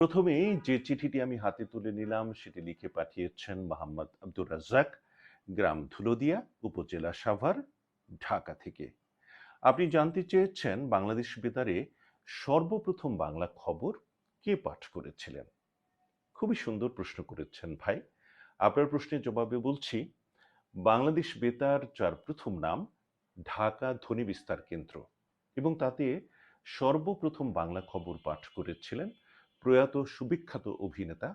প্রথমেই যে চিঠিটি আমি হাতে তুলে নিলাম, সেটি লিখে পাঠিয়েছেন মোহাম্মদ আব্দুর রাজ্জাক, গ্রাম ধুলোদিয়া, উপজেলা সাভার, ঢাকা থেকে। আপনি জানতে চেয়েছেন বাংলাদেশ বেতারে সর্বপ্রথম বাংলা খবর কে পাঠ করেছিলেন? খুবই সুন্দর প্রশ্ন করেছেন ভাই। আপনার প্রশ্নের জবাবে বলছি, বাংলাদেশ বেতার যার প্রথম নাম ঢাকা ধ্বনি বিস্তার কেন্দ্র এবং তাতে সর্বপ্রথম বাংলা খবর পাঠ করেছিলেন প্রয়াত সুবিখ্যাত অভিনেতা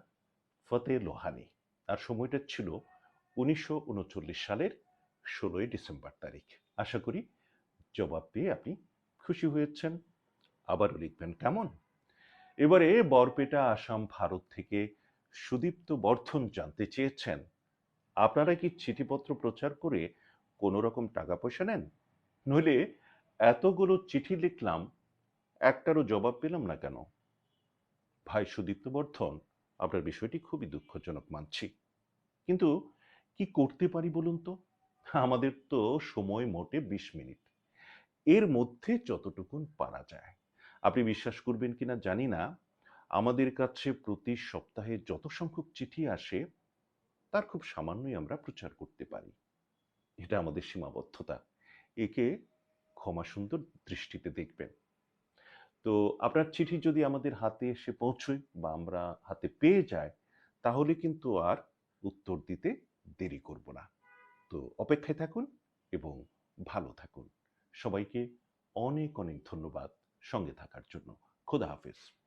ফতে লোহানি। আর সময়টা ছিল উনিশশো উনচল্লিশ সালের ষোলোই ডিসেম্বর তারিখ। আশা করি জবাব পেয়ে আপনি খুশি হয়েছেন। আবারও লিখবেন, কেমন? এবারে বরপেটা আসাম ভারত থেকে সুদীপ্ত বর্ধন জানতে চেয়েছেন। আপনারা কি চিঠিপত্র প্রচার করে কোনো রকম টাকা পয়সা নেন? নইলে এতগুলো চিঠি লিখলাম, একটারও জবাব পেলাম না কেন? ভাই সুদীপ্ত বর্ধন, আপনার বিষয়টি খুবই দুঃখজনক মানছি। কিন্তু কি করতে পারি বলুন তো? আমাদের তো সময় মোটে বিশ মিনিট। এর মধ্যে যতটুকুন পারা যায়। আপনি বিশ্বাস করবেন কিনা জানি না। আমাদের কাছে প্রতি সপ্তাহে যত সংখ্যক চিঠি আসে, তার খুব সামান্যই আমরা প্রচার করতে পারি। এটা আমাদের সীমাবদ্ধতা। একে ক্ষমা সুন্দর দৃষ্টিতে দেখবেন। তো আপনার চিঠি যদি আমাদের হাতে এসে পৌঁছয় বা আমরা হাতে পেয়ে যায় তাহলে কিন্তু আর উত্তর দিতে দেরি করব না। তো অপেক্ষায় থাকুন এবং ভালো থাকুন। সবাইকে অনেক অনেক ধন্যবাদ সঙ্গে থাকার জন্য। খোদা হাফেজ।